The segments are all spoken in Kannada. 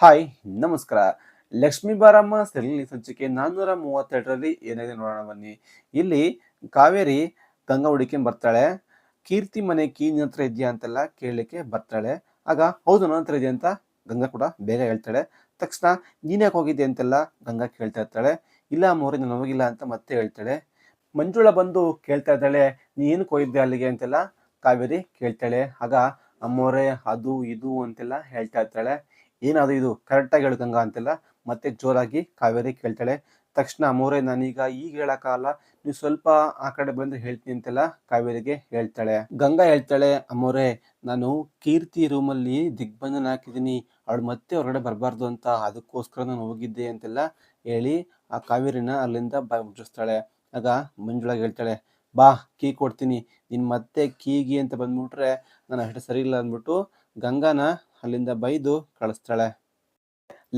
ಹಾಯ್, ನಮಸ್ಕಾರ. ಲಕ್ಷ್ಮೀ ಬಾರಮ್ಮ ಸರಳಿ ಸಂಚಿಕೆ ನಾನ್ನೂರ ಮೂವತ್ತೆರಡರಲ್ಲಿ ಏನಿದೆ ನೋಡೋಣ ಬನ್ನಿ. ಇಲ್ಲಿ ಕಾವೇರಿ ಗಂಗಾ ಹುಡುಕಿ ಬರ್ತಾಳೆ. ಕೀರ್ತಿ ಮನೆ ಕೀ ಹತ್ರ ಇದೆಯಾ ಅಂತೆಲ್ಲ ಕೇಳಲಿಕ್ಕೆ ಬರ್ತಾಳೆ. ಆಗ ಹೌದು ನನ್ನ ಹತ್ರ ಇದೆಯಾ ಅಂತ ಗಂಗಾ ಕೂಡ ಬೇಗ ಹೇಳ್ತಾಳೆ. ತಕ್ಷಣ ನೀನ್ಯಾಕೆ ಹೋಗಿದ್ದೆ ಅಂತೆಲ್ಲ ಗಂಗಾ ಕೇಳ್ತಾ ಇರ್ತಾಳೆ. ಇಲ್ಲ ಮೋರಿ ನಾನು ಹೋಗಿಲ್ಲ ಅಂತ ಮತ್ತೆ ಹೇಳ್ತಾಳೆ. ಮಂಜುಳ ಬಂದು ಕೇಳ್ತಾ ಇದ್ದಾಳೆ, ನೀ ಏನಕ್ಕೆ ಹೋಗಿದ್ದೆ ಅಲ್ಲಿಗೆ ಅಂತೆಲ್ಲ ಕಾವೇರಿ ಕೇಳ್ತಾಳೆ. ಆಗ ಅಮ್ಮೋರೆ ಅದು, ಇದು ಅಂತೆಲ್ಲ ಹೇಳ್ತಾ ಇರ್ತಾಳೆ. ಏನದು ಇದು ಕರೆಕ್ಟಾಗಿ ಹೇಳ್ಕಂಗ ಅಂತೆಲ್ಲ. ಮತ್ತೆ ಜೋರಾಗಿ ಕಾವೇರಿ ಕೇಳ್ತಾಳೆ. ತಕ್ಷಣ ಮೂರೇ ನಾನೀಗ ಈಗ ಹೇಳಕ್ಕಾಗಲ್ಲ. ನೀವು ಸ್ವಲ್ಪ ಆ ಕಡೆ ಬಂದು ಹೇಳ್ತೀನಿ ಅಂತೆಲ್ಲ ಕಾವೇರಿಗೆ ಹೇಳ್ತಾಳೆ. ಗಂಗಾ ಹೇಳ್ತಾಳೆ, ಅಮ್ಮೋರೆ, ನಾನು ಕೀರ್ತಿ ರೂಮಲ್ಲಿ ದಿಗ್ಬಂಧನ ಹಾಕಿದ್ದೀನಿ. ಅವಳು ಮತ್ತೆ ಹೊರಗಡೆ ಬರಬಾರ್ದು ಅಂತ ಅದಕ್ಕೋಸ್ಕರ ನಾನು ಹೋಗಿದ್ದೆ ಅಂತೆಲ್ಲ ಹೇಳಿ ಆ ಕಾವೇರಿನ ಅಲ್ಲಿಂದ ಬಾಯ್ ಮುಚ್ಚಿಸ್ತಾಳೆ. ಆಗ ಮಂಜುಳಾಗಿ ಹೇಳ್ತಾಳೆ ಬಾ, ಕೀ ಕೊಡ್ತೀನಿ. ನೀನು ಮತ್ತೆ ಕೀಗಿ ಅಂತ ಬಂದ್ಬಿಟ್ರೆ ನಾನು ಅಷ್ಟು ಸರಿ ಇಲ್ಲ ಅಂದ್ಬಿಟ್ಟು ಗಂಗಾನ ಅಲ್ಲಿಂದ ಬೈದು ಕಳಿಸ್ತಾಳೆ.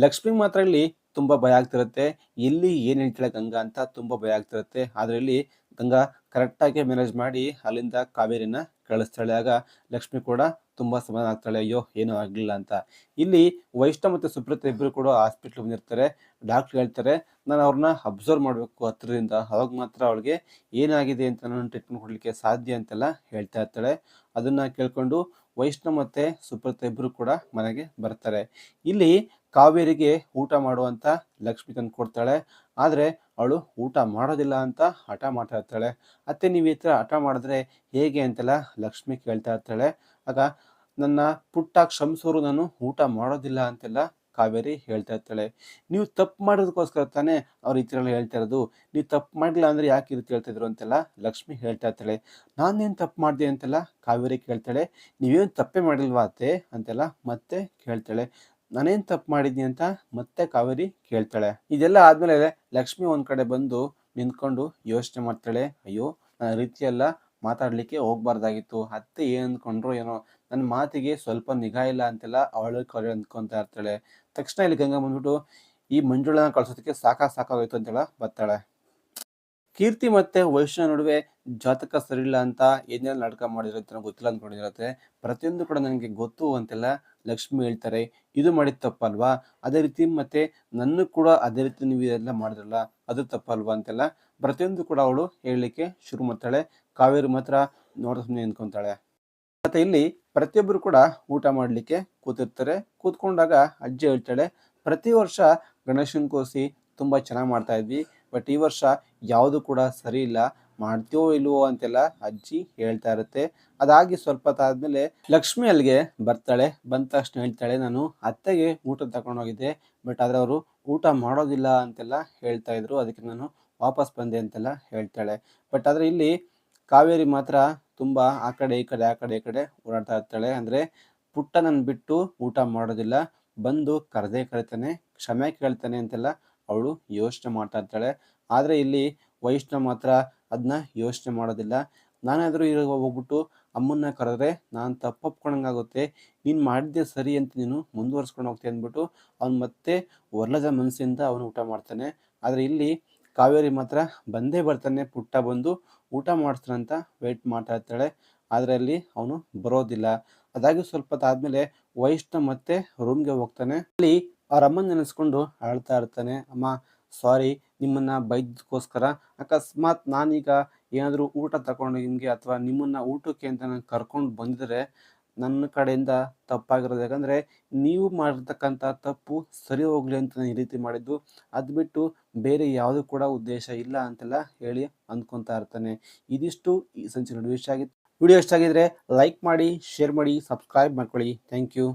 ಲಕ್ಷ್ಮಿ ಮಾತ್ರ ಇಲ್ಲಿ ತುಂಬಾ ಭಯ ಆಗ್ತಿರುತ್ತೆ. ಎಲ್ಲಿ ಏನು ಹೇಳ್ತಾಳೆ ಗಂಗಾ ಅಂತ ತುಂಬಾ ಭಯ ಆಗ್ತಿರುತ್ತೆ. ಅದರಲ್ಲಿ ಗಂಗಾ ಕರೆಕ್ಟಾಗಿ ಮ್ಯಾನೇಜ್ ಮಾಡಿ ಅಲ್ಲಿಂದ ಕಾವೇರಿನ ಕಳಿಸ್ತಾಳೆ. ಆಗ ಲಕ್ಷ್ಮಿ ಕೂಡ ತುಂಬಾ ಸಮಾಧಾನ ಆಗ್ತಾಳೆ ಅಯ್ಯೋ ಏನೂ ಆಗಲಿಲ್ಲ ಅಂತ. ಇಲ್ಲಿ ವೈಷ್ಣ ಮತ್ತು ಸುಪ್ರತ ಇಬ್ಬರು ಕೂಡ ಹಾಸ್ಪಿಟ್ಲ್ ಬಂದಿರ್ತಾರೆ. ಡಾಕ್ಟರ್ ಹೇಳ್ತಾರೆ ನಾನು ಅವ್ರನ್ನ ಅಬ್ಸರ್ವ್ ಮಾಡಬೇಕು ಹತ್ರದಿಂದ. ಅವಾಗ ಮಾತ್ರ ಅವಳಿಗೆ ಏನಾಗಿದೆ ಅಂತ ನಾನು ಟ್ರೀಟ್ಮೆಂಟ್ ಕೊಡಲಿಕ್ಕೆ ಸಾಧ್ಯ ಅಂತೆಲ್ಲ ಹೇಳ್ತಾ ಇರ್ತಾಳೆ. ಅದನ್ನ ಕೇಳ್ಕೊಂಡು ವೈಷ್ಣವ್ ಮತ್ತೆ ಸುಪ್ರತ ಇಬ್ಬರು ಕೂಡ ಮನೆಗೆ ಬರ್ತಾರೆ. ಇಲ್ಲಿ ಕಾವೇರಿಗೆ ಊಟ ಮಾಡುವಂತ ಲಕ್ಷ್ಮಿ ತಂದು ಕೊಡ್ತಾಳೆ. ಆದರೆ ಅವಳು ಊಟ ಮಾಡೋದಿಲ್ಲ ಅಂತ ಹಠ ಮಾಡ್ತಾ ಇರ್ತಾಳೆ. ಅತ್ತೆ ನೀವು ಈ ಥರ ಹಠ ಮಾಡಿದ್ರೆ ಹೇಗೆ ಅಂತೆಲ್ಲ ಲಕ್ಷ್ಮಿ ಕೇಳ್ತಾ ಇರ್ತಾಳೆ. ಆಗ ನನ್ನ ಪುಟ್ಟ ಕ್ಷಮಿಸೋರು ನಾನು ಊಟ ಮಾಡೋದಿಲ್ಲ ಅಂತೆಲ್ಲ ಕಾವೇರಿ ಹೇಳ್ತಾ ಇರ್ತಾಳೆ. ನೀವು ತಪ್ಪು ಮಾಡೋದಕ್ಕೋಸ್ಕರ ತಾನೇ ಅವ್ರು ಈ ಥರ ಹೇಳ್ತಾ ಇರೋದು. ನೀವು ತಪ್ಪು ಮಾಡಿಲ್ಲ ಅಂದರೆ ಯಾಕೆ ರೀತಿ ಹೇಳ್ತಾ ಇದ್ರು ಅಂತೆಲ್ಲ ಲಕ್ಷ್ಮಿ ಹೇಳ್ತಾ ಇರ್ತಾಳೆ. ನಾನೇನು ತಪ್ಪು ಮಾಡಿದೆ ಅಂತೆಲ್ಲ ಕಾವೇರಿ ಕೇಳ್ತಾಳೆ. ನೀವೇನು ತಪ್ಪೇ ಮಾಡಿಲ್ವಾ ಅತ್ತೆ ಅಂತೆಲ್ಲ ಮತ್ತೆ ಕೇಳ್ತಾಳೆ. ನಾನೇನು ತಪ್ಪು ಮಾಡಿದ್ನಿ ಅಂತ ಮತ್ತೆ ಕಾವೇರಿ ಕೇಳ್ತಾಳೆ. ಇದೆಲ್ಲ ಆದಮೇಲೆ ಲಕ್ಷ್ಮಿ ಒಂದು ಕಡೆ ಬಂದು ನಿಂತ್ಕೊಂಡು ಯೋಚನೆ ಮಾಡ್ತಾಳೆ. ಅಯ್ಯೋ, ನನ್ನ ರೀತಿಯೆಲ್ಲ ಮಾತಾಡಲಿಕ್ಕೆ ಹೋಗ್ಬಾರ್ದಾಗಿತ್ತು. ಅತ್ತೆ ಏನು ಅಂದ್ಕೊಂಡ್ರು ಏನೋ. ನನ್ನ ಮಾತಿಗೆ ಸ್ವಲ್ಪ ನಿಗಾ ಇಲ್ಲ ಅಂತೆಲ್ಲ ಅವಳು ಕರೆ ಅಂದ್ಕೊತಾ ಇರ್ತಾಳೆ. ತಕ್ಷಣ ಇಲ್ಲಿ ಗಂಗಾ ಬಂದ್ಬಿಟ್ಟು ಈ ಮಂಜುಳನ ಕಳ್ಸೋದಕ್ಕೆ ಸಾಕ ಸಾಕಾಗೋಯ್ತು ಅಂತೇಳ ಬರ್ತಾಳೆ. ಕೀರ್ತಿ ಮತ್ತೆ ವೈಷ್ಣ ನಡುವೆ ಜಾತಕ ಸರಿಯಿಲ್ಲ ಅಂತ ಏನೇನು ನಾಟಕ ಮಾಡಿರೋ ಅಂತ ಗೊತ್ತಿಲ್ಲ ಅಂದ್ಕೊಂಡಿರತ್ತೆ ಪ್ರತಿಯೊಂದು ಕೂಡ ನನಗೆ ಗೊತ್ತು ಅಂತೆಲ್ಲ ಲಕ್ಷ್ಮಿ ಹೇಳ್ತಾರೆ. ಇದು ಮಾಡಿದ ತಪ್ಪಲ್ವಾ? ಅದೇ ರೀತಿ ಮತ್ತೆ ನನ್ನ ಕೂಡ ಅದೇ ರೀತಿ ನೀವು ಇದೆಲ್ಲ ಮಾಡಿದ್ರಲ್ಲ, ಅದು ತಪ್ಪಲ್ವಾ ಅಂತೆಲ್ಲ ಪ್ರತಿಯೊಂದು ಕೂಡ ಅವಳು ಹೇಳಲಿಕ್ಕೆ ಶುರು ಮಾಡ್ತಾಳೆ. ಕಾವೇರಿ ಮಾತ್ರ ನೋಡ ಸುಮ್ಮನೆ ಮತ್ತೆ ಇಲ್ಲಿ ಪ್ರತಿಯೊಬ್ಬರು ಕೂಡ ಊಟ ಮಾಡಲಿಕ್ಕೆ ಕೂತಿರ್ತಾರೆ. ಕೂತ್ಕೊಂಡಾಗ ಅಜ್ಜಿ ಹೇಳ್ತಾಳೆ, ಪ್ರತಿ ವರ್ಷ ಗಣೇಶನ ಕೋಸಿ ತುಂಬ ಚೆನ್ನಾಗಿ ಮಾಡ್ತಾ ಇದ್ವಿ, ಬಟ್ ಈ ವರ್ಷ ಯಾವುದು ಕೂಡ ಸರಿ ಇಲ್ಲ, ಮಾಡ್ತೀವೋ ಇಲ್ವೋ ಅಂತೆಲ್ಲ ಅಜ್ಜಿ ಹೇಳ್ತಾ ಇರುತ್ತೆ. ಅದಾಗಿ ಸ್ವಲ್ಪ ಆದ್ಮೇಲೆ ಲಕ್ಷ್ಮಿ ಅಲ್ಲಿಗೆ ಬರ್ತಾಳೆ, ಬಂದ ತಕ್ಷಣ ಹೇಳ್ತಾಳೆ, ನಾನು ಅತ್ತೆಗೆ ಊಟ ತಗೊಂಡು ಹೋಗಿದ್ದೆ, ಬಟ್ ಆದ್ರೆ ಅವರು ಊಟ ಮಾಡೋದಿಲ್ಲ ಅಂತೆಲ್ಲ ಹೇಳ್ತಾ ಇದ್ರು, ಅದಕ್ಕೆ ನಾನು ವಾಪಸ್ ಬಂದೆ ಅಂತೆಲ್ಲ ಹೇಳ್ತಾಳೆ. ಬಟ್ ಆದ್ರೆ ಇಲ್ಲಿ ಕಾವೇರಿ ಮಾತ್ರ ತುಂಬಾ ಆ ಕಡೆ, ಈ ಕಡೆ, ಆ ಕಡೆ, ಈ ಕಡೆ ಓಡಾಡ್ತಾ ಇರ್ತಾಳೆ. ಅಂದ್ರೆ ಪುಟ್ಟ ನನ್ನ ಬಿಟ್ಟು ಊಟ ಮಾಡೋದಿಲ್ಲ. ಬಂದು ಕರೆದೇ ಕರಿತಾನೆ, ಕ್ಷಮೆ ಕೇಳ್ತಾನೆ ಅಂತೆಲ್ಲ ಅವಳು ಯೋಚನೆ ಮಾಡ್ತಾ ಇರ್ತಾಳೆ. ಆದರೆ ಇಲ್ಲಿ ವೈಷ್ಣವ್ ಮಾತ್ರ ಅದನ್ನ ಯೋಚನೆ ಮಾಡೋದಿಲ್ಲ. ನಾನಾದರೂ ಇರೋ ಹೋಗ್ಬಿಟ್ಟು ಅಮ್ಮನ್ನ ಕರೆದ್ರೆ, ನಾನು ತಪ್ಪೊಪ್ಕೊಂಡಂಗಾಗುತ್ತೆ ನೀನು ಮಾಡಿದ್ದೆ ಸರಿ ಅಂತ ನೀನು ಮುಂದುವರ್ಸ್ಕೊಂಡು ಹೋಗ್ತೀನಿ ಅಂದ್ಬಿಟ್ಟು ಅವ್ನು ಮತ್ತೆ ಒರ್ಲದ ಮನಸ್ಸಿಂದ ಅವನು ಊಟ ಮಾಡ್ತಾನೆ. ಆದರೆ ಇಲ್ಲಿ ಕಾವೇರಿ ಮಾತ್ರ ಬಂದೇ ಬರ್ತಾನೆ, ಪುಟ್ಟ ಬಂದು ಊಟ ಮಾಡಿಸ್ತಾನಂತ ವೆಯ್ಟ್ ಮಾಡ್ತಾ ಇರ್ತಾಳೆ. ಆದರೆ ಅಲ್ಲಿ ಅವನು ಬರೋದಿಲ್ಲ. ಅದಾಗಿ ಸ್ವಲ್ಪ ಆದ್ಮೇಲೆ ವೈಷ್ಣವ್ ಮತ್ತೆ ರೂಮ್ಗೆ ಹೋಗ್ತಾನೆ. ಅಲ್ಲಿ ಅವ್ರ ಅಮ್ಮನ ನೆನೆಸ್ಕೊಂಡು ಅಳ್ತಾ ಇರ್ತಾನೆ. ಅಮ್ಮ ಸಾರಿ ನಿಮ್ಮನ್ನ ಬೈದಕ್ಕೋಸ್ಕರ ಅಕಸ್ಮಾತ್ ನಾನೀಗ ಏನಾದರೂ ಊಟ ತಗೊಂಡು ನಿಮಗೆ ಅಥವಾ ನಿಮ್ಮನ್ನ ಊಟಕ್ಕೆ ಅಂತ ನಾನು ಕರ್ಕೊಂಡು ಬಂದಿದ್ರೆ ನನ್ನ ಕಡೆಯಿಂದ ತಪ್ಪಾಗಿರೋದು. ಯಾಕಂದರೆ ನೀವು ಮಾಡಿರ್ತಕ್ಕಂಥ ತಪ್ಪು ಸರಿ ಹೋಗಲಿ ಅಂತ ನಾನು ಈ ರೀತಿ ಮಾಡಿದ್ದು. ಅದು ಬಿಟ್ಟು ಬೇರೆ ಯಾವುದು ಕೂಡ ಉದ್ದೇಶ ಇಲ್ಲ ಅಂತೆಲ್ಲ ಹೇಳಿ ಅಂದ್ಕೊತಾ ಇರ್ತಾನೆ. ಇದಿಷ್ಟು ಈ ಸಂಚಿನ ವಿಷಯ ಆಗಿತ್ತು. ವಿಡಿಯೋ ಇಷ್ಟ ಆಗಿದ್ರೆ ಲೈಕ್ ಮಾಡಿ, ಶೇರ್ ಮಾಡಿ, ಸಬ್ಸ್ಕ್ರೈಬ್ ಮಾಡ್ಕೊಳ್ಳಿ. Thank you.